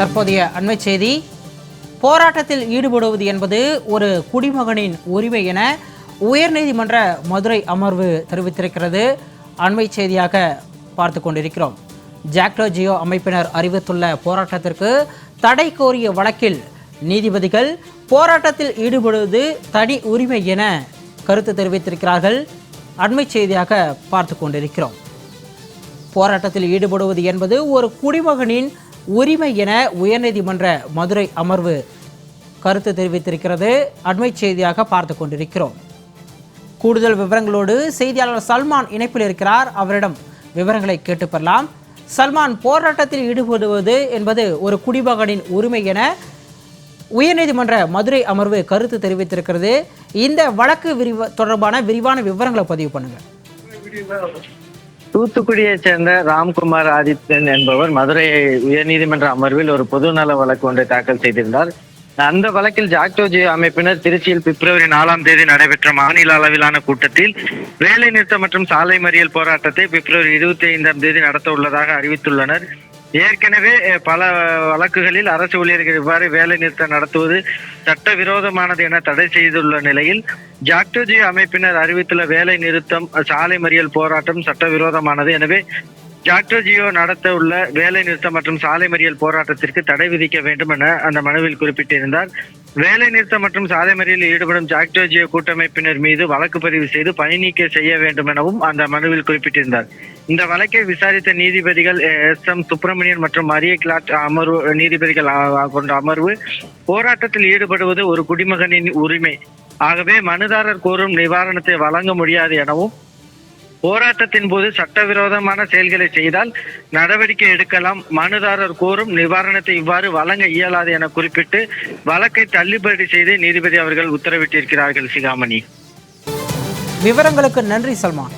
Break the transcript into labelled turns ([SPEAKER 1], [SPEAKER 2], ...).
[SPEAKER 1] தற்போதைய அண்மை செய்தி. போராட்டத்தில் ஈடுபடுவது என்பது ஒரு குடிமகனின் உரிமை என உயர்நீதிமன்ற மதுரை அமர்வு தெரிவித்திருக்கிறது. அண்மை செய்தியாக பார்த்து கொண்டிருக்கிறோம். ஜாக்டோ ஜியோ அமைப்பினர் அறிவித்துள்ள போராட்டத்திற்கு தடை கோரிய வழக்கில் நீதிபதிகள் போராட்டத்தில் ஈடுபடுவது தனி உரிமை என கருத்து தெரிவித்திருக்கிறார்கள். அண்மை செய்தியாக பார்த்து கொண்டிருக்கிறோம். போராட்டத்தில் ஈடுபடுவது என்பது ஒரு குடிமகனின் உரிமை என உயர்நீதிமன்ற மதுரை அமர்வு கருத்து தெரிவித்திருக்கிறது. அண்மை செய்தியாக பார்த்து கொண்டிருக்கிறோம். கூடுதல் விவரங்களோடு செய்தியாளர் சல்மான் இணைப்பில் இருக்கிறார். அவரிடம் விவரங்களை கேட்டு பெறலாம். சல்மான் போராட்டத்தில் ஈடுபடுவது என்பது ஒரு குடிமகனின் உரிமை என உயர்நீதிமன்ற மதுரை அமர்வு கருத்து தெரிவித்திருக்கிறது. இந்த வழக்கு விரிவ தொடர்பான விரிவான விவரங்களை பதிவு பண்ணுங்கள்
[SPEAKER 2] தூத்துக்குடியை சேர்ந்த ராம்குமார் ஆதித்யன் என்பவர் மதுரை உயர்நீதிமன்ற அமர்வில் ஒரு பொதுநல வழக்கு ஒன்றை தாக்கல் செய்திருந்தார். அந்த வழக்கில் ஜாக்டோஜி அமைப்பினர் திருச்சியில் பிப்ரவரி நாலாம் தேதி நடைபெற்ற மாநில அளவிலான கூட்டத்தில் வேலை நிறுத்தம் மற்றும் சாலை மறியல் போராட்டத்தை பிப்ரவரி இருபத்தி ஐந்தாம் தேதி நடத்த உள்ளதாக அறிவித்துள்ளனர். ஏற்கனவே பல வழக்குகளில் அரசு ஊழியர்கள் இவ்வாறு வேலை நிறுத்தம் நடத்துவது சட்டவிரோதமானது என தடை செய்துள்ள நிலையில் ஜாக்டோஜி அமைப்பினர் அறிவித்துள்ள வேலை நிறுத்தம் சாலை மறியல் போராட்டம் சட்டவிரோதமானது. எனவே ஜாக்டோஜியோ நடத்த உள்ள வேலை நிறுத்தம் மற்றும் சாலை மறியல் போராட்டத்திற்கு தடை விதிக்க வேண்டும் என அந்த மனுவில் குறிப்பிட்டிருந்தார். வேலை நிறுத்தம் மற்றும் சாலை மறியலில் ஈடுபடும் ஜாக்டோஜியோ கூட்டமைப்பினர் மீது வழக்கு பதிவு செய்து பணி நீக்க செய்ய வேண்டும் எனவும் அந்த மனுவில் குறிப்பிட்டிருந்தார். இந்த வழக்கை விசாரித்த நீதிபதிகள் எஸ். எம். சுப்பிரமணியன் மற்றும் மரிய கிளாட் அமர்வு நீதிபதிகள் கொண்ட அமர்வு போராட்டத்தில் ஈடுபடுவது ஒரு குடிமகனின் உரிமை. ஆகவே மனுதாரர் கோரும் நிவாரணத்தை வழங்க முடியாது எனவும் போராட்டத்தின் போது சட்டவிரோதமான செயல்களை செய்தால் நடவடிக்கை எடுக்கலாம். மனுதாரர் கோரும் நிவாரணத்தை இவ்வாறு வழங்க இயலாது என குறிப்பிட்டு வழக்கை தள்ளுபடி செய்து நீதிபதி அவர்கள் உத்தரவிட்டிருக்கிறார்கள். சிகாமணி.
[SPEAKER 1] விவரங்களுக்கு நன்றி சல்மான்.